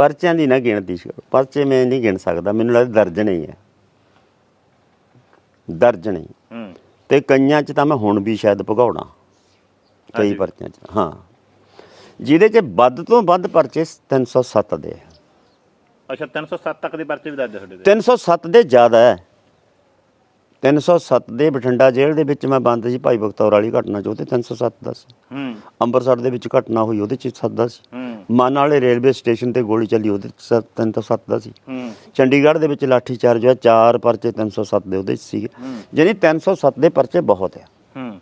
ਪਰਚਿਆਂ ਦੀ ਨਾ ਗਿਣਤੀ ਸੀ ਪਰਚੇ ਮੈਂ ਨਹੀਂ ਗਿਣ ਸਕਦਾ ਮੈਨੂੰ ਲੱਗਦਾ ਦਰਜਨ ਹੀ ਹੈ। ਦਰਜਨ ਹੀ ਹੂੰ। ਤੇ ਕਈਆਂ 'ਚ ਤਾਂ ਮੈਂ ਹੁਣ ਵੀ ਸ਼ਾਇਦ ਭਗੌੜਾ ਕਈ। ਪਰਚਿਆਂ 'ਚ ਹਾਂ। ਜਿਹਦੇ 'ਚ ਵੱਧ ਤੋਂ ਵੱਧ ਪਰਚੇ 307 ਦੇ ਹੈ। ਅੱਛਾ 307 ਤੱਕ ਦੇ ਪਰਚੇ ਵੀ ਦਰਜ ਆ ਤੁਹਾਡੇ ਤੇ? 307 ਦੇ ਜ਼ਿਆਦਾ ਹੈ। 307 ਦੇ ਬਠਿੰਡਾ ਜੇਲ੍ਹ ਦੇ ਵਿੱਚ ਮੈਂ ਬੰਦ ਸੀ ਭਾਈ ਬਖਤੌਰ ਵਾਲੀ ਘਟਨਾ 'ਚ ਉਹਦੇ 307 ਦਾ ਸੀ ਹੂੰ। ਅੰਮ੍ਰਿਤਸਰ ਦੇ ਵਿੱਚ ਘਟਨਾ ਹੋਈ ਉਹਦੇ 'ਚ ਸੱਤ ਦਾ ਸੀ ਹੂੰ। ਮਾਨ ਵਾਲੇ ਰੇਲਵੇ ਸਟੇਸ਼ਨ ਤੇ ਗੋਲੀ ਚੱਲੀ ਉਹਦੇ 'ਚ ਸੱਤ- 307 ਦਾ ਸੀ। ਹੂੰ ਚੰਡੀਗੜ੍ਹ ਦੇ ਵਿੱਚ ਲਾਠੀ ਚਾਰਜ ਹੋਇਆ ਚਾਰ ਪਰਚੇ 307 ਦੇ ਉਹਦੇ 'ਚ ਸੀਗੇ। ਯਾਨੀ 307 ਦੇ ਪਰਚੇ ਬਹੁਤ ਆ। ਹੂੰ।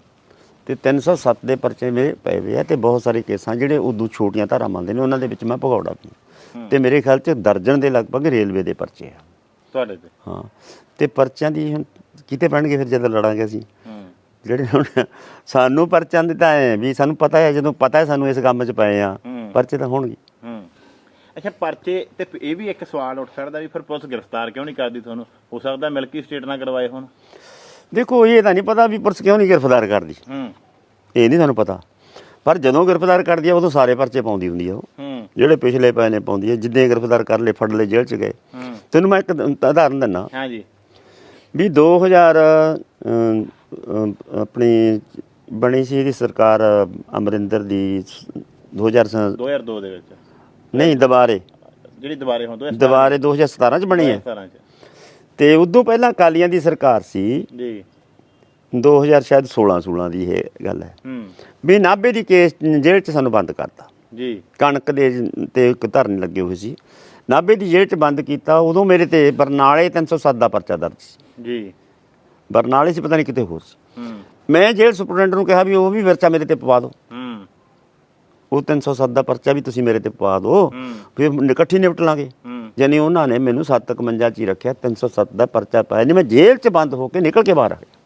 ਤੇ 307 ਦੇ ਪਰਚੇ ਮੇਰੇ ਪਏ ਹੋਏ ਆ ਤੇ ਬਹੁਤ ਸਾਰੇ ਕੇਸਾਂ ਜਿਹੜੇ ਉਦੋਂ ਛੋਟੀਆਂ ਧਾਰਾਂ ਮੰਨਦੇ ਨੇ ਉਹਨਾਂ ਦੇ ਵਿੱਚ ਮੈਂ ਭਗੌੜਾ ਵੀ ਹੂੰ। ਤੇ ਮੇਰੇ ਖਿਆਲ 'ਚ ਦਰਜਨ ਦੇ ਲਗਭਗ ਰੇਲਵੇ ਦੇ ਪਰਚੇ ਆ। ਤੁਹਾਡੇ ਤੇ? ਹਾਂ। ਤੇ ਪਰਚਿਆਂ ਦੀ ਹੁਣ ਕਿਤੇ ਪੈਣਗੇ ਫਿਰ ਜਦੋਂ ਲੜਾਂਗੇ ਅਸੀਂ? ਹੂੰ। ਜਿਹੜੇ ਹੁਣ ਸਾਨੂੰ ਪਰਚਿਆਂ ਦੇ ਤਾਂ ਐ ਵੀ ਸਾਨੂੰ ਪਤਾ ਹੈ ਜਦੋਂ ਪਤਾ ਹੈ ਸਾਨੂੰ ਇਸ ਕੰਮ 'ਚ ਪਏ ਆ। ਹੂੰ। ਪਰਚੇ ਤਾਂ ਹੋਣਗੇ। ਹੂੰ। ਅੱਛਾ ਪਰਚੇ ਤੇ ਇਹ ਵੀ ਇੱਕ ਸਵਾਲ ਉੱਠ ਸਕਦਾ ਵੀ ਫਿਰ ਪੁਲਿਸ ਗ੍ਰਿਫਤਾਰ ਕਿਉਂ ਨਹੀਂ ਕਰਦੀ ਤੁਹਾਨੂੰ? ਹੋ ਸਕਦਾ ਮਿਲਕੀ ਸਟੇਟ ਨਾਲ ਕਰਵਾਏ ਹੋਣ। ਦੇਖੋ ਇਹ ਤਾਂ ਨਹੀਂ ਪਤਾ ਵੀ ਪੁਲਿਸ ਕਿਉਂ ਨਹੀਂ ਗ੍ਰਿਫਤਾਰ ਕਰਦੀ। ਹੂੰ। ਇਹ ਨਹੀਂ ਸਾਨੂੰ ਪਤਾ। ਪਰ ਜਦੋਂ ਗ੍ਰਿਫਤਾਰ ਕਰਦੀ ਆ ਉਦੋਂ ਸਾਰੇ ਪਰਚੇ ਪਾਉਂਦੀ ਹੁੰਦੀ ਆ ਉਹ। ਜਿਹੜੇ ਪਿਛਲੇ ਪਏ ਨੇ ਪਾਉਂਦੀ ਹੈ ਜਿੱਦੇ ਗ੍ਰਿਫਤਾਰ ਕਰ ਲਏ ਫੜ ਲਏ ਜੇਲ੍ਹ 'ਚ ਗਏ। ਤੈਨੂੰ ਮੈਂ ਇੱਕ ਉਦਾਹਰਨ ਦਿੰਨਾ। ਹਾਂਜੀ। ਵੀ 2000 ਅਮ, ਅਮ, ਆਪਣੀ ਬਣੀ ਸੀ ਇਹਦੀ ਸਰਕਾਰ ਅਮਰਿੰਦਰ ਦੀ 2000 ਸ- 2002 ਦੇ ਵਿੱਚ। ਨਹੀਂ ਦੁਬਾਰੇ। ਜਿਹੜੀ ਦੁਬਾਰੇ ਹੁਣ 2017 ਦੁਬਾਰੇ 2017 ਚ ਬਣੀ ਹੈ। 2017 ਚ। ਤੇ ਉਦੋਂ ਪਹਿਲਾਂ ਕਾਲੀਆਂ ਦੀ ਸਰਕਾਰ ਸੀ। ਜੀ। 2000 ਸ਼ਾਇਦ 16 16 ਦੀ ਇਹ ਗੱਲ ਹੈ। ਹੂੰ। ਵੀ ਨਾਭੇ ਦੀ ਕੇਸ ਜੇਲ੍ਹ 'ਚ ਸਾਨੂੰ ਬੰਦ ਕਰਤਾ। ਜੀ। ਕਣਕ ਦੇ ਤੇ ਇੱਕ ਧਰਨ ਲੱਗੇ ਹੋਏ ਸੀ। ਨਾਭੇ ਦੀ ਜੇਲ੍ਹ 'ਚ ਬੰਦ ਕੀਤਾ ਉਦੋਂ ਮੇਰੇ ਤੇ ਬਰਨਾਲੇ 307 ਦਾ ਪਰਚਾ ਦਰਜ ਸੀ। ਜੀ। ਬਰਨਾਲੇ ਸੀ ਪਤਾ ਨਹੀਂ ਕਿਤੇ ਹੋਰ ਸੀ। ਹੂੰ। ਮੈਂ ਜੇਲ੍ਹ ਸੁਪਰਡੈਂਟ ਨੂੰ ਕਿਹਾ ਵੀ ਉਹ ਵੀ ਪਰਚਾ ਮੇਰੇ ਤੇ ਪਵਾ ਦਿਓ। ਹੂੰ। ਉਹ 307 ਦਾ ਪਰਚਾ ਵੀ ਤੁਸੀਂ ਮੇਰੇ ਤੇ ਪਵਾ ਦਿਓ ਹੂੰ। ਫਿਰ ਇਕੱਠੀ ਨਿਪਟ ਲਾਂਗੇ। ਯਾਨੀ ਉਹਨਾਂ ਨੇ ਮੈਨੂੰ 751 ਚ ਹੀ ਰੱਖਿਆ 307 ਦਾ ਪਰਚਾ ਪਾਇਆ। ਨਹੀਂ ਮੈਂ ਜੇਲ੍ਹ 'ਚ ਬੰਦ ਹੋ ਕੇ ਨਿਕਲ ਕੇ ਬਾਹਰ ਆ ਗਿਆ।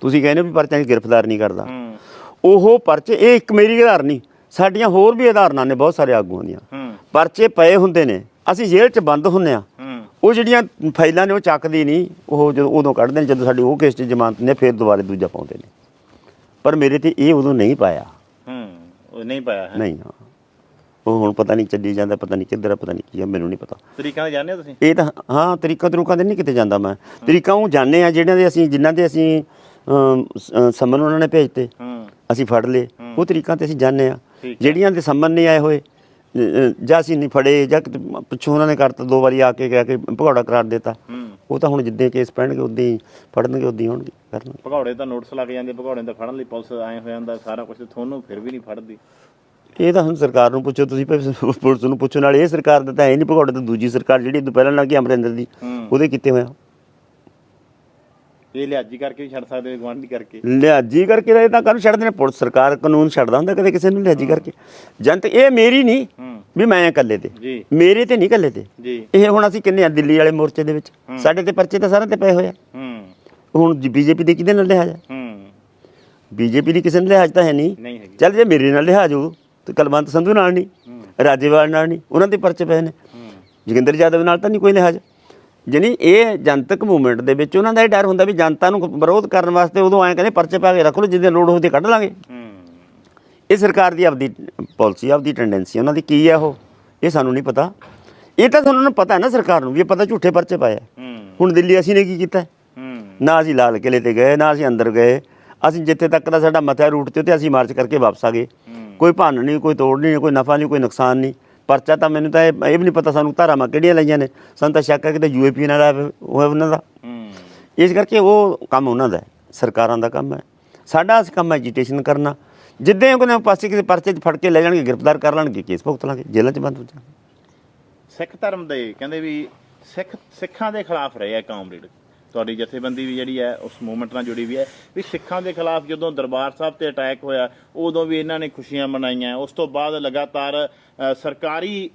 ਤੁਸੀਂ ਕਹਿੰਦੇ ਹੋ ਵੀ ਪਰਚਾ ਨਹੀਂ ਗ੍ਰਿਫਤਾਰ ਨਹੀਂ ਕਰਦਾ। ਉਹ ਪਰਚੇ ਇਹ ਇੱਕ ਮੇਰੀ ਆਧਾਰ ਨਹੀਂ ਸਾਡੀਆਂ ਹੋਰ ਵੀ ਆਧਾਰਨਾਂ ਨੇ ਬਹੁਤ ਸਾਰੇ ਆਗੂਆਂ ਦੀਆਂ। ਪਰਚੇ ਪਏ ਹੁੰਦੇ ਨੇ ਅਸੀਂ ਜੇਲ੍ਹ 'ਚ ਬੰਦ ਹੁੰਨੇ ਆ। ਉਹ ਜਿਹੜੀਆਂ ਫਾਈਲਾਂ ਨੇ ਉਹ ਚੱਕਦੀ ਨਹੀਂ ਉਹ ਜਦੋਂ ਉਦੋਂ ਕੱਢਦੇ ਨੇ ਜਦੋਂ ਸਾਡੀ ਉਹ ਕੇਸ 'ਚ ਜ਼ਮਾਨਤ ਨੇ ਫਿਰ ਦੁਬਾਰੇ ਦੂਜਾ ਪਾਉਂਦੇ ਨੇ। ਪਰ ਮੇਰੇ ਤੇ ਇਹ ਉਦੋਂ ਨਹੀਂ ਪਾਇਆ। ਹੂੰ ਉਹ ਨਹੀਂ ਪਾਇਆ ਹੈ। ਨਹੀਂ ਹਾਂ। ਉਹ ਹੁਣ ਪਤਾ ਨਹੀਂ ਚੱਲੀ ਜਾਂਦਾ ਪਤਾ ਨਹੀਂ ਕਿੱਧਰ ਆ ਪਤਾ ਨਹੀਂ ਕੀ ਆ ਮੈਨੂੰ ਨਹੀਂ ਪਤਾ। ਤਰੀਕਾਂ ਜਾਣਦੇ ਹੋ ਤੁਸੀਂ? ਇਹ ਤਾਂ ਹਾਂ ਤਰੀਕਾ ਤਰੂਕਾਂ ਦੇ ਨਹੀਂ ਕਿਤੇ ਜਾਂਦਾ ਮੈਂ। ਤਰੀਕਾ ਉਹ ਜਾਣਦੇ ਆ ਜਿਹੜਿਆਂ ਦੇ ਅਸੀਂ ਜਿਨ੍ਹਾਂ ਦੇ ਅਸੀਂ ਸੰਮਨ ਉਹਨਾਂ ਨੇ ਭੇਜਤੇ। ਹੂੰ। ਅਸੀਂ ਫੜ ਲਏ। ਉਹ ਤਰੀਕਾਂ ਤੇ ਅਸੀਂ ਜਾਣਦੇ ਆ। ਜਿਹੜੀਆਂ ਦੇ ਸੰਮਨ ਨਹੀਂ ਆਏ ਹੋਏ ਜਾਂ ਅਸੀਂ ਨਹੀਂ ਫੜੇ ਜਾਂ ਪਿੱਛੋਂ ਉਹਨਾਂ ਨੇ ਕਰਤਾ ਦੋ ਵਾਰੀ ਆ ਕੇ ਕਹਿ ਕੇ ਭਗੌੜਾ ਕਰਾਰ ਦਿੱਤਾ। ਉਹ ਤਾਂ ਹੁਣ ਜਿੱਦਾਂ ਕੇਸ ਪੈਣਗੇ ਉਦਾਂ ਹੀ ਫੜਨਗੇ ਉਦਾਂ ਹੀ ਹੋਣਗੇ ਕਰਨਗੇ। ਭਗੌੜੇ ਤਾਂ ਨੋਟਿਸ ਲੱਗ ਜਾਂਦੇ ਭਗੌੜੇ ਦਾ ਫੜਨ ਲਈ ਪੁਲਿਸ ਆਏ ਹੋ ਜਾਂਦਾ ਸਾਰਾ ਕੁਝ ਤੁਹਾਨੂੰ ਫਿਰ ਵੀ ਨਹੀਂ ਫੜਦੀ। ਇਹ ਤਾਂ ਹੁਣ ਸਰਕਾਰ ਨੂੰ ਪੁੱਛੋ ਤੁਸੀਂ ਪੁਲਿਸ ਨੂੰ ਪੁੱਛੋ ਨਾਲ ਇਹ ਸਰਕਾਰ ਦਾ ਤਾਂ ਹੈ ਨਹੀਂ ਭਗੌੜੇ ਤਾਂ ਦੂਜੀ ਸਰਕਾਰ ਜਿਹੜੀ ਇਹ ਤੋਂ ਪਹਿਲਾਂ ਲੱਗੀ ਅਮਰਿੰਦਰ ਦੀ ਉਹਦੇ ਕੀਤੇ ਹੋਇਆ। ਇਹ ਲਿਆਜੀ ਕਰਕੇ ਵੀ ਛੱਡ ਸਕਦੇ ਹੋ ਗਵਾਂਢੀ ਕਰਕੇ। ਲਿਹਾਜੀ ਕਰਕੇ ਤਾਂ ਇਹ ਤਾਂ ਕਾਹਨੂੰ ਛੱਡਦੇ ਨੇ ਪੁਲਿਸ ਸਰਕਾਰ ਕਾਨੂੰਨ ਛੱਡਦਾ ਹੁੰਦਾ ਕਦੇ ਕਿਸੇ ਨੂੰ ਲਿਹਾਜੀ ਕਰਕੇ। ਜਨਤ ਇਹ ਮੇਰੀ ਨਹੀਂ ਵੀ ਮੈਂ ਇਕੱਲੇ ਤੇ। ਮੇਰੇ ਤੇ ਨਹੀਂ ਇਕੱਲੇ ਤੇ। ਇਹ ਹੁਣ ਅਸੀਂ ਕਿੰਨੇ ਆ ਦਿੱਲੀ ਵਾਲੇ ਮੋਰਚੇ ਦੇ ਵਿੱਚ? ਸਾਡੇ ਤੇ ਪਰਚੇ ਤਾਂ ਸਾਰਿਆਂ ਤੇ ਪਏ ਹੋਏ ਆ। ਹੂੰ। ਹੁਣ ਬੀਜੇਪੀ ਦੇ ਕਿਹਦੇ ਨਾਲ ਲਿਹਾਜ਼ ਹੈ। ਬੀਜੇਪੀ ਦੀ ਕਿਸੇ ਨਾਲ ਲਿਹਾਜ਼ ਤਾਂ ਹੈ ਨਹੀਂ। ਚੱਲ ਜੇ ਮੇਰੇ ਨਾਲ ਲਿਹਾਜ਼ ਹੋ ਤੇ ਕਲਵੰਤ ਸੰਧੂ ਨਾਲ ਨਹੀਂ ਰਾਜੇਵਾਲ ਨਾਲ ਨਹੀਂ ਉਹਨਾਂ ਦੇ ਪਰਚੇ ਪਏ ਨੇ। ਜੋਗਿੰਦਰ ਯਾਦਵ ਨਾਲ ਤਾਂ ਨਹੀਂ ਕੋਈ ਲਿਹਾਜ਼। ਜਾਣੀ ਇਹ ਜਨਤਕ ਮੂਵਮੈਂਟ ਦੇ ਵਿੱਚ ਉਹਨਾਂ ਦਾ ਇਹ ਡਰ ਹੁੰਦਾ ਵੀ ਜਨਤਾ ਨੂੰ ਵਿਰੋਧ ਕਰਨ ਵਾਸਤੇ ਉਦੋਂ ਐਂ ਕਹਿੰਦੇ ਪਰਚੇ ਪਾ ਕੇ ਰੱਖ ਲਓ ਜਿੱਦੇ ਲੋੜ ਹੋਵੇ ਕੱਢ ਲਾਂਗੇ। ਹੂੰ। ਇਹ ਸਰਕਾਰ ਦੀ ਆਪਦੀ ਪਾਲਿਸੀ ਆਪਦੀ ਟੈਂਡੈਂਸੀ ਉਹਨਾਂ ਦੀ ਕੀ ਹੈ ਉਹ? ਇਹ ਸਾਨੂੰ ਨਹੀਂ ਪਤਾ। ਇਹ ਤਾਂ ਤੁਹਾਨੂੰ ਪਤਾ ਹੈ ਨਾ ਸਰਕਾਰ ਨੂੰ ਵੀ ਇਹ ਪਤਾ ਝੂਠੇ ਪਰਚੇ ਪਾਏ ਆ। ਹੂੰ। ਹੁਣ ਦਿੱਲੀ ਅਸੀਂ ਨੇ ਕੀ ਕੀਤਾ? ਹੈ? ਹੂੰ ਨਾ ਅਸੀਂ ਲਾਲ ਕਿਲੇ ਤੇ ਗਏ ਨਾ ਅਸੀਂ ਅੰਦਰ ਗਏ। ਅਸੀਂ ਜਿੱਥੇ ਤੱਕ ਦਾ ਸਾਡਾ ਮਥਿਆ ਰੂਟ ਤੇ ਉੱਤੇ ਅਸੀਂ ਮਾਰਚ ਕਰਕੇ ਵਾਪਸ ਆ ਗਏ। ਹੂੰ। ਕੋਈ ਭੰਨ ਨਹੀਂ ਕੋਈ ਤੋੜ ਨਹੀਂ ਕੋਈ ਨਫਾ ਨਹੀਂ ਕੋਈ ਨੁਕਸਾਨ ਨਹੀਂ। ਪਰਚਾ ਤਾਂ ਮੈਨੂੰ ਤਾਂ ਇਹ ਇਹ ਵੀ ਨਹੀਂ ਪਤਾ ਸਾਨੂੰ ਧਾਰਾਵਾਂ ਕਿਹੜੀਆਂ ਲਈਆਂ ਨੇ। ਸਾਨੂੰ ਤਾਂ ਸ਼ੱਕ ਹੈ ਕਿ ਯੂਏਪੀ ਨਾਲ ਉਹ ਉਹਨਾਂ ਦਾ। ਇਸ ਕਰਕੇ ਉਹ ਕੰਮ ਉਹਨਾਂ ਦਾ ਸਰਕਾਰਾਂ ਦਾ ਕੰਮ ਹੈ। ਸਾਡਾ ਅਸੀਂ ਕੰਮ ਐਜੀਟੇਸ਼ਨ ਕਰਨਾ। ਜਿੱਦਾਂ ਕੋਈ ਪਾਸੇ ਕਿਸੇ ਪਰਚੇ 'ਚ ਫੜ ਕੇ ਲੈ ਜਾਣਗੇ ਗ੍ਰਿਫਤਾਰ ਕਰ ਲੈਣਗੇ ਕੇਸ ਭੁਗਤ ਲਾਂਗੇ ਜੇਲ੍ਹਾਂ 'ਚ ਬੰਦ ਹੋ ਜਾਣਗੇ। ਸਿੱਖ ਧਰਮ ਦੇ ਕਹਿੰਦੇ ਵੀ ਸਿੱਖ ਸਿੱਖਾਂ ਦੇ ਖਿਲਾਫ ਰਹੇ ਆ ਕਾਮਰੇਡ। ਤੁਹਾਡੀ ਜਥੇਬੰਦੀ ਵੀ ਜਿਹੜੀ ਹੈ ਉਸ ਮੂਵਮੈਂਟ ਨਾਲ ਜੁੜੀ ਵੀ ਹੈ। ਵੀ ਸਿੱਖਾਂ ਦੇ ਖਿਲਾਫ ਜਦੋਂ ਦਰਬਾਰ ਸਾਹਿਬ ਤੇ ਅਟੈਕ ਹੋਇਆ ਉਦੋਂ ਵੀ ਇਹਨਾਂ ਨੇ ਖੁਸ਼ੀਆਂ ਮਨਾਈਆਂ। ਉਸ ਤੋਂ ਬਾਅਦ ਲਗਾਤਾਰ ਸਰਕਾਰੀ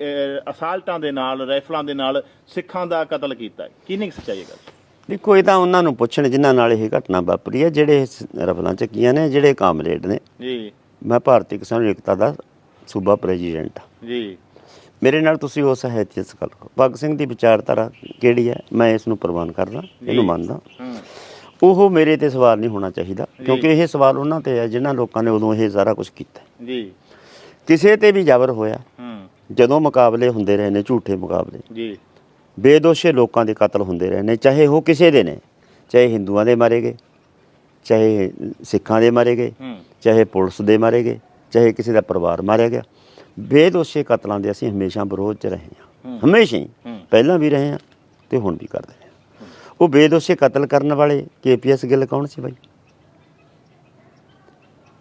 ਅਸਾਲਟਾਂ ਦੇ ਨਾਲ ਰਾਈਫਲਾਂ ਦੇ ਨਾਲ ਸਿੱਖਾਂ ਦਾ ਕਤਲ ਕੀਤਾ ਕੁ ਸੱਚਾਈ ਹੈ ਗੱਲ? ਦੇਖੋ ਇਹ ਤਾਂ ਉਹਨਾਂ ਨੂੰ ਪੁੱਛਣ ਜਿਨ੍ਹਾਂ ਨਾਲ ਇਹ ਘਟਨਾ ਵਾਪਰੀ ਹੈ ਜਿਹੜੇ ਰਫਲਾਂ ਚੱਕੀਆਂ ਨੇ ਜਿਹੜੇ ਕਾਮਰੇਡ ਨੇ। ਜੀ। ਮੈਂ ਭਾਰਤੀ ਕਿਸਾਨ ਏਕਤਾ ਦਾ ਸੂਬਾ ਪ੍ਰੈਜ਼ੀਡੈਂਟ ਜੀ। ਮੇਰੇ ਨਾਲ ਤੁਸੀਂ ਹੈ ਇਸ ਗੱਲ ਭਗਤ ਸਿੰਘ ਦੀ ਵਿਚਾਰਧਾਰਾ ਕਿਹੜੀ ਹੈ? ਮੈਂ ਇਸ ਨੂੰ ਪ੍ਰਵਾਨ ਕਰਦਾ ਇਹਨੂੰ ਮੰਨਦਾ। ਉਹ ਮੇਰੇ ਤੇ ਸਵਾਲ ਨਹੀਂ ਹੋਣਾ ਚਾਹੀਦਾ ਕਿਉਂਕਿ ਇਹ ਸਵਾਲ ਉਹਨਾਂ ਤੇ ਹੈ ਜਿਨ੍ਹਾਂ ਲੋਕਾਂ ਨੇ ਉਦੋਂ ਇਹ ਸਾਰਾ ਕੁਝ ਕੀਤਾ। ਜੀ। ਕਿਸੇ ਤੇ ਵੀ ਜ਼ਬਰ ਹੋਇਆ ਜਦੋਂ ਮੁਕਾਬਲੇ ਹੁੰਦੇ ਰਹੇ ਨੇ ਝੂਠੇ ਮੁਕਾਬਲੇ। ਜੀ। ਬੇਦੋਸ਼ੇ ਲੋਕਾਂ ਦੇ ਕਤਲ ਹੁੰਦੇ ਰਹੇ ਨੇ ਚਾਹੇ ਉਹ ਕਿਸੇ ਦੇ ਨੇ ਚਾਹੇ ਹਿੰਦੂਆਂ ਦੇ ਮਾਰੇ ਗਏ ਚਾਹੇ ਸਿੱਖਾਂ ਦੇ ਮਾਰੇ ਗਏ ਚਾਹੇ ਪੁਲਿਸ ਦੇ ਮਾਰੇ ਗਏ ਚਾਹੇ ਕਿਸੇ ਦਾ ਪਰਿਵਾਰ ਮਾਰਿਆ ਗਿਆ। ਬੇਦੋਸ਼ੇ ਕਤਲਾਂ ਦੇ ਅਸੀਂ ਹਮੇਸ਼ਾ ਵਿਰੋਧ 'ਚ ਰਹੇ ਹਾਂ। ਹਮੇਸ਼ਾ ਹੀ। ਪਹਿਲਾਂ ਵੀ ਰਹੇ ਹਾਂ ਤੇ ਹੁਣ ਵੀ ਕਰਦੇ ਹਾਂ। ਉਹ ਬੇਦੋਸ਼ੇ ਕਤਲ ਕਰਨ ਵਾਲੇ ਕੇਪੀਐਸ ਗਿੱਲ ਕੌਣ ਸੀ ਬਾਈ?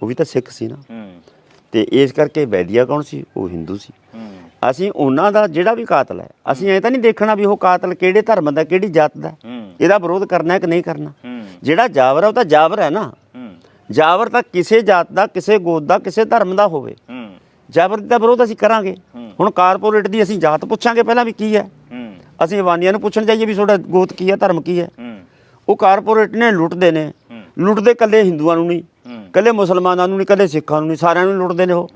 ਉਹ ਵੀ ਤਾਂ ਸਿੱਖ ਸੀ ਨਾ। ਤੇ ਇਸ ਕਰਕੇ ਵੈਦੀਆ ਕੌਣ ਸੀ? ਉਹ ਹਿੰਦੂ ਸੀ। ਅਸੀਂ ਉਹਨਾਂ ਦਾ ਜਿਹੜਾ ਵੀ ਕਾਤਲ ਹੈ ਅਸੀਂ ਐ ਤਾਂ ਨਹੀਂ ਦੇਖਣਾ ਵੀ ਉਹ ਕਾਤਲ ਕਿਹੜੇ ਧਰਮ ਦਾ ਕਿਹੜੀ ਜਾਤ ਦਾ। ਇਹਦਾ ਵਿਰੋਧ ਕਰਨਾ ਹੈ ਕਿ ਨਹੀਂ ਕਰਨਾ? ਜਿਹੜਾ ਜਾਬਰ ਹੈ ਉਹ ਤਾਂ ਜਾਬਰ ਹੈ ਨਾ। ਹੂੰ। ਜਾਬਰ ਤਾਂ ਕਿਸੇ ਜਾਤ ਦਾ ਕਿਸੇ ਗੋਤ ਦਾ ਕਿਸੇ ਧਰਮ ਦਾ ਹੋਵੇ। ਜਾਬਰ ਦਾ ਵਿਰੋਧ ਅਸੀਂ ਕਰਾਂਗੇ। ਹੁਣ ਕਾਰਪੋਰੇਟ ਦੀ ਅਸੀਂ ਜਾਤ ਪੁੱਛਾਂਗੇ ਪਹਿਲਾਂ ਵੀ ਕੀ ਹੈ। ਅਸੀਂ ਅਵਾਨੀਆਂ ਨੂੰ ਪੁੱਛਣ ਜਾਈਏ ਵੀ ਤੁਹਾਡਾ ਗੋਤ ਕੀ ਹੈ ਧਰਮ ਕੀ ਹੈ। ਉਹ ਕਾਰਪੋਰੇਟ ਨੇ ਲੁੱਟਦੇ ਨੇ। ਲੁੱਟਦੇ ਕੱਲੇ ਹਿੰਦੂਆਂ ਨੂੰ ਨਹੀਂ ਕੱਲੇ ਮੁਸਲਮਾਨਾਂ ਨੂੰ ਨਹੀਂ ਕੱਲੇ ਸਿੱਖਾਂ ਨੂੰ ਨਹੀਂ ਸਾਰਿਆਂ ਨੂੰ ਲੁੱਟਦੇ ਨੇ ਉਹ।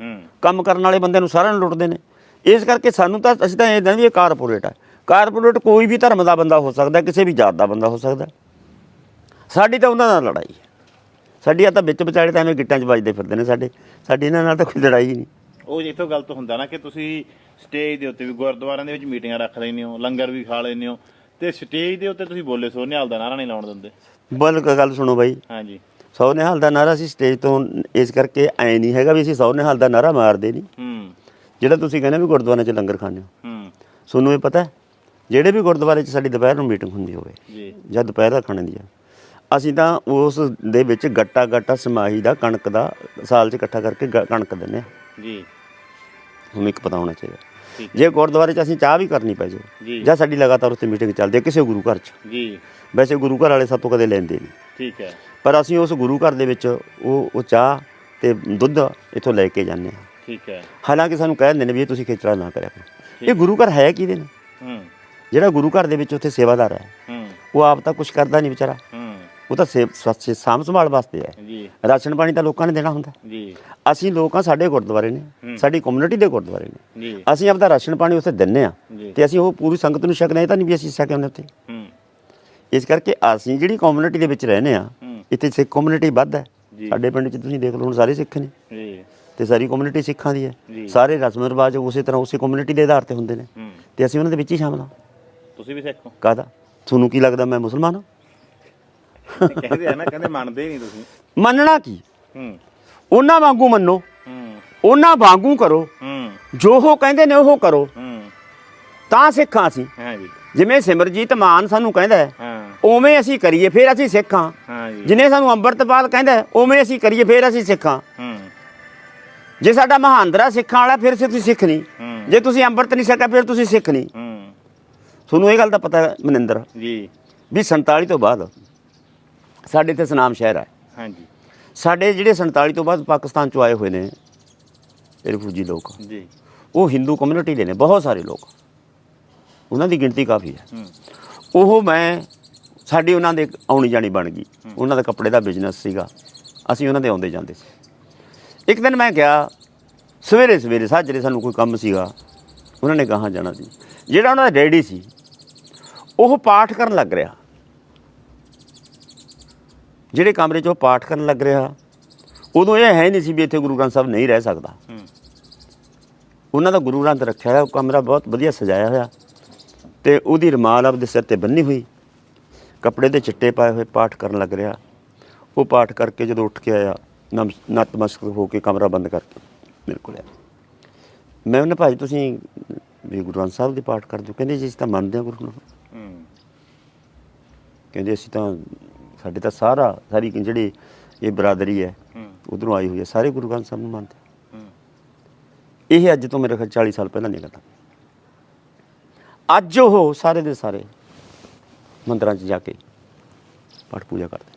ਕੰਮ ਕਰਨ ਵਾਲੇ ਬੰਦਿਆਂ ਨੂੰ ਸਾਰਿਆਂ ਨੂੰ ਲੁੱਟਦੇ ਨੇ। ਇਸ ਕਰਕੇ ਸਾਨੂੰ ਤਾਂ ਅਸੀਂ ਤਾਂ ਇਹ ਵੀ ਇਹ ਕਾਰਪੋਰੇਟ ਹੈ। ਕਾਰਪੋਰੇਟ ਕੋਈ ਵੀ ਧਰਮ ਦਾ ਬੰਦਾ ਹੋ ਸਕਦਾ ਕਿਸੇ ਵੀ ਜਾਤ ਦਾ ਬੰਦਾ ਹੋ ਸਕਦਾ। ਸਾਡੀ ਤਾਂ ਉਹਨਾਂ ਨਾਲ ਲੜਾਈ ਹੈ। ਸਾਡੀ ਆ ਤਾਂ ਵਿੱਚ ਵਿਚਾਲੇ ਤਾਂ ਐਵੇਂ ਗਿੱਟਾਂ 'ਚ ਵੱਜਦੇ ਫਿਰਦੇ ਨੇ ਸਾਡੇ। ਸਾਡੀ ਇਹਨਾਂ ਨਾਲ ਤਾਂ ਕੋਈ ਲੜਾਈ ਹੀ ਨਹੀਂ। ਉਹ ਇਥੋਂ ਗਲਤ ਹੁੰਦਾ ਨਾ ਕਿ ਤੁਸੀਂ ਸਟੇਜ ਦੇ ਉੱਤੇ ਵੀ ਗੁਰਦੁਆਰਿਆਂ ਦੇ ਵਿੱਚ ਮੀਟਿੰਗਾਂ ਰੱਖ ਲੈਂਦੇ ਹੋ ਲੰਗਰ ਵੀ ਖਾ ਲੈਂਦੇ ਹੋ ਤੇ ਸਟੇਜ ਦੇ ਉੱਤੇ ਤੁਸੀਂ ਬੋਲੇ ਸੋ ਨਿਹਾਲ ਦਾ ਨਾਰਾ ਨਹੀਂ ਲਾਉਣ ਦਿੰਦੇ। ਬਲ ਗੱਲ ਸੁਣੋ ਬਾਈ। ਹਾਂਜੀ। ਸੌ ਨਿਹਾਲ ਦਾ ਨਾਰਾ ਅਸੀਂ ਸਟੇਜ ਤੋਂ ਇਸ ਕਰਕੇ ਐ ਨਹੀਂ ਹੈਗਾ ਵੀ ਅਸੀਂ ਸੌ ਨਿਹਾਲ ਦਾ ਨਾਰਾ ਮਾਰਦੇ ਨਹੀਂ। ਹੂੰ। ਜਿਹੜਾ ਤੁਸੀਂ ਕਹਿੰਦੇ ਵੀ ਗੁਰਦੁਆਰੇ 'ਚ ਲੰਗਰ ਖਾਂਦੇ ਹੋ। ਹੂੰ। ਤੁਹਾਨੂੰ ਇਹ ਪਤਾ? ਜਿਹੜੇ ਵੀ ਗੁਰਦੁਆਰੇ 'ਚ ਸਾਡੀ ਦੁਪਹਿਰ ਨੂੰ ਮੀਟਿੰਗ ਹੁੰਦੀ ਹੋਵੇ ਜੀ। ਜਾਂ ਦੁਪਹਿਰ ਦਾ ਖਾਣੇ ਦੀ ਆ ਅਸੀਂ ਤਾਂ ਉਸ ਦੇ ਵਿੱਚ ਗੱਟਾ ਗੱਟਾ ਸਮਾਹੀ ਦਾ ਕਣਕ ਦਾ ਸਾਲ 'ਚ ਇਕੱਠਾ ਕਰਕੇ ਕਣਕ ਦਿੰਦੇ ਆ ਜੀ। ਤੁਹਾਨੂੰ ਇੱਕ ਪਤਾ ਹੋਣਾ ਚਾਹੀਦਾ। ਜੇ ਗੁਰਦੁਆਰੇ 'ਚ ਅਸੀਂ ਚਾਹ ਵੀ ਕਰਨੀ ਪੈ ਜੀ। ਜਾਂ ਸਾਡੀ ਲਗਾਤਾਰ ਉੱਥੇ ਮੀਟਿੰਗ ਚੱਲਦੀ ਹੈ ਕਿਸੇ ਗੁਰੂ ਘਰ 'ਚ। ਜੀ। ਵੈਸੇ ਗੁਰੂ ਘਰ ਵਾਲੇ ਸਾਤੋਂ ਕਦੇ ਲੈਂਦੇ ਨਹੀਂ। ਠੀਕ ਹੈ। ਪਰ ਅਸੀਂ ਉਸ ਗੁਰੂ ਘਰ ਦੇ ਵਿੱਚ ਉਹ ਉਹ ਚਾਹ ਤੇ ਦੁੱਧ ਇੱਥੋਂ ਲੈ ਕੇ ਜਾਂਦੇ ਹਾਂ। ਠੀਕ ਹੈ। ਹਾਲਾਂਕਿ ਸਾਨੂੰ ਕਹਿ ਦਿੰਦੇ ਨੇ ਵੀ ਇਹ ਤੁਸੀਂ ਖੇਚਲਾ ਨਾ ਕਰਿਆ ਕਰੋ। ਇਹ ਗੁਰੂ ਘਰ ਹੈ ਕਿਹਦੇ ਨੇ ਹੂੰ। ਜਿਹੜਾ ਗੁਰੂ ਘਰ ਦੇ ਵਿੱਚ ਉੱਥੇ ਸੇਵਾਦਾਰ ਹੈ ਹੂੰ। ਉਹ ਆਪ ਤਾਂ ਕੁਝ ਕਰਦਾ ਨਹੀਂ ਵਿਚਾਰਾ। ਉਹ ਤਾਂ ਸੇਵ ਸੱਚੇ ਸਾਂਭ ਸੰਭਾਲ ਵਾਸਤੇ ਹੈ। ਜੀ। ਰਾਸ਼ਨ ਪਾਣੀ ਤਾਂ ਲੋਕਾਂ ਨੇ ਦੇਣਾ ਹੁੰਦਾ। ਜੀ। ਅਸੀਂ ਲੋਕਾਂ ਸਾਡੇ ਗੁਰਦੁਆਰੇ ਨੇ। ਸਾਡੀ ਕਮਿਊਨਿਟੀ ਦੇ ਗੁਰਦੁਆਰੇ ਨੇ। ਜੀ। ਅਸੀਂ ਆਪਦਾ ਰਾਸ਼ਨ ਪਾਣੀ ਉੱਥੇ ਦਿੰਨੇ ਆ ਤੇ ਅਸੀਂ ਉਹ ਪੂਰੀ ਸੰਗਤ ਨੂੰ ਛਕਣਾ ਇਹ ਤਾਂ ਨਹੀਂ ਵੀ ਅਸੀਂ ਛਕੇ ਉਹਨੇ ਉੱਥੇ। ਹੂੰ। ਇਸ ਕਰਕੇ ਅਸੀਂ ਜਿਹੜੀ ਕਮਿਊਨਿਟੀ ਦੇ ਵਿੱਚ ਰਹਿੰਦੇ ਆ ਇੱਥੇ ਸਿੱਖ ਕਮਿਊਨਿਟੀ ਵੱਧ ਹੈ। ਸਾਡੇ ਪਿੰਡ 'ਚ ਤੁਸੀਂ ਦੇਖ ਲਓ ਹੁਣ ਸਾਰੇ ਸਿੱਖ ਨੇ। ਜੀ। ਤੇ ਸਾਰੀ ਕਮਿਊਨਿਟੀ ਸਿੱਖਾਂ ਦੀ। ਹੈ। ਸਾਰੇ ਰਸਮ ਰਿਵਾਜ ਉਸੇ ਤਰ੍ਹਾਂ ਉਸੇ ਕਮਿਊਨਿਟੀ ਦੇ ਆਧਾਰ ਤੇ ਹੁੰਦੇ ਨੇ। ਤੇ ਅਸੀਂ ਉਹਨਾਂ ਦੇ ਵਿੱਚ ਹੀ ਸ਼ਾਮਲ ਹਾਂ। ਤੁਸੀਂ ਵੀ ਸਿੱਖ ਹੋ? ਕਾਹਦਾ? ਤੁਹਾਨੂੰ ਕੀ ਲੱਗਦਾ ਮੈਂ ਮੁਸਲਮਾਨ ਹਾਂ? ਕਹਿੰਦੇ ਆ ਨਾ ਕਹਿੰਦੇ ਮੰਨਦੇ ਨਹੀਂ ਤੁਸੀਂ। ਮੰਨਣਾ ਕੀ? ਹੂੰ। ਉਹਨਾਂ ਵਾਂਗੂ ਮੰਨੋ। ਹੂੰ। ਉਹਨਾਂ ਵਾਂਗੂ ਕਰੋ। ਹੂੰ। ਜੋ ਉਹ ਕਹਿੰਦੇ ਨੇ ਉਹ ਕਰੋ। ਹੂੰ। ਤਾਂ ਸਿੱਖਾਂ ਅਸੀਂ। ਜਿਵੇਂ ਸਿਮਰਜੀਤ ਮਾਨ ਸਾਨੂੰ ਕਹਿੰਦਾ ਹੈ ਹਾਂ। ਉਵੇਂ ਅਸੀਂ ਕਰੀਏ ਫਿਰ ਅਸੀਂ ਸਿੱਖਾਂ। ਜਿਨੇ ਸਾਨੂੰ ਅੰਮ੍ਰਿਤਪਾਲ ਕਹਿੰਦਾ ਹੈ, ਉਵੇਂ ਅਸੀਂ ਕਰੀਏ ਫਿਰ ਅਸੀਂ ਸਿੱਖਾਂ। ਹੂੰ। ਜੇ ਸਾਡਾ ਮਹਾਂਦਰਾ ਸਿੱਖਾਂ ਵਾਲਾ ਫਿਰ ਤੁਸੀਂ ਸਿੱਖ ਨਹੀਂ। ਹੂੰ। ਜੇ ਤੁਸੀਂ ਅੰਮ੍ਰਿਤ ਨਹੀਂ ਛਕਿਆ ਫਿਰ ਤੁਸੀਂ ਸਿੱਖ ਨਹੀਂ। ਹੂੰ। ਤੁਹਾਨੂੰ ਇਹ ਗੱਲ ਦਾ ਪਤਾ ਹੈ ਮਨਿੰਦਰ। ਜੀ। ਵੀ 47 ਤੋਂ ਬਾਅਦ ਸਾਡੇ ਤੇ ਸਨਾਮ ਸ਼ਹਿਰ ਹੈ। ਸਾਡੇ ਜਿਹੜੇ 47 ਤੋਂ ਬਾਅਦ ਪਾਕਿਸਤਾਨ ਚੋਂ ਆਏ ਹੋਏ ਨੇ ਇਹ ਰਿਫਿਊਜੀ ਲੋਕ। ਜੀ। ਉਹ ਹਿੰਦੂ ਕਮਿਊਨਿਟੀ ਦੇ ਨੇ ਬਹੁਤ ਸਾਰੇ ਲੋਕ। ਉਹਨਾਂ ਦੀ ਗਿਣਤੀ ਕਾਫੀ ਹੈ। ਹੂੰ। ਉਹ ਮੈਂ ਸਾਡੀ ਉਹਨਾਂ ਦੇ ਆਉਣੀ ਜਾਣੀ ਬਣ ਗਈ। ਉਹਨਾਂ ਦਾ ਕੱਪੜੇ ਦਾ ਬਿਜ਼ਨਸ ਸੀਗਾ। ਅਸੀਂ ਉਹਨਾਂ ਦੇ ਆਉਂਦੇ ਜਾਂਦੇ ਸੀ। ਇੱਕ ਦਿਨ ਮੈਂ ਗਿਆ ਸਵੇਰੇ ਸਵੇਰੇ ਸਾਜਰੇ ਸਾਨੂੰ ਕੋਈ ਕੰਮ ਸੀਗਾ। ਉਹਨਾਂ ਨੇ ਕਹਾਂ ਜਾਣਾ ਸੀ। ਜਿਹੜਾ ਉਹਨਾਂ ਦਾ ਡੈਡੀ ਸੀ ਉਹ ਪਾਠ ਕਰਨ ਲੱਗ ਰਿਹਾ। ਜਿਹੜੇ ਕਮਰੇ 'ਚ ਉਹ ਪਾਠ ਕਰਨ ਲੱਗ ਰਿਹਾ ਉਦੋਂ ਇਹ ਹੈ ਨਹੀਂ ਸੀ ਵੀ ਇੱਥੇ ਗੁਰੂ ਗ੍ਰੰਥ ਸਾਹਿਬ ਨਹੀਂ ਰਹਿ ਸਕਦਾ। ਉਹਨਾਂ ਦਾ ਗੁਰੂ ਗ੍ਰੰਥ ਰੱਖਿਆ ਹੋਇਆ ਉਹ ਕਮਰਾ ਬਹੁਤ ਵਧੀਆ ਸਜਾਇਆ ਹੋਇਆ। ਤੇ ਉਹਦੀ ਰਮਾਲ ਆਪਦੇ ਸਿਰ ਤੇ ਬੰਨੀ ਹੋਈ ਕੱਪੜੇ ਦੇ ਚਿੱਟੇ ਪਾਏ ਹੋਏ ਪਾਠ ਕਰਨ ਲੱਗ ਰਿਹਾ। ਉਹ ਪਾਠ ਕਰਕੇ ਜਦੋਂ ਉੱਠ ਕੇ ਆਇਆ ਨਮ- ਨਤਮਸਤਕ ਹੋ ਕੇ ਕਮਰਾ ਬੰਦ ਕਰਕੇ ਮੇਰੇ ਕੋਲ ਆਇਆ। ਮੈਂ ਉਹਨੇ ਭਾਈ ਤੁਸੀਂ ਵੀ ਗੁਰੂ ਗ੍ਰੰਥ ਸਾਹਿਬ ਦੇ ਪਾਠ ਕਰਦੇ ਹੋ ਕਹਿੰਦੇ ਜੀ ਅਸੀਂ ਤਾਂ ਮੰਨਦੇ ਹਾਂ ਗੁਰੂ ਨੂੰ ਕਹਿੰਦੇ ਅਸੀਂ ਤਾਂ ਸਾਡੇ ਤਾਂ ਸਾਰਾ ਸਾਰੀ ਜਿਹੜੀ ਇਹ ਬਰਾਦਰੀ ਹੈ ਉਧਰੋਂ ਆਈ ਹੋਈ ਹੈ ਸਾਰੇ ਗੁਰੂ ਗ੍ਰੰਥ ਸਾਹਿਬ ਨੂੰ ਮੰਨਦੇ ਹੂੰ। ਇਹ ਅੱਜ ਤੋਂ ਮੇਰੇ ਖਿਆਲ 40 ਸਾਲ ਪਹਿਲਾਂ ਦੀ ਗੱਲ ਅੱਜ ਉਹ ਸਾਰੇ ਦੇ ਸਾਰੇ ਮੰਦਰਾਂ 'ਚ ਜਾ ਕੇ ਪਾਠ ਪੂਜਾ ਕਰਦੇ।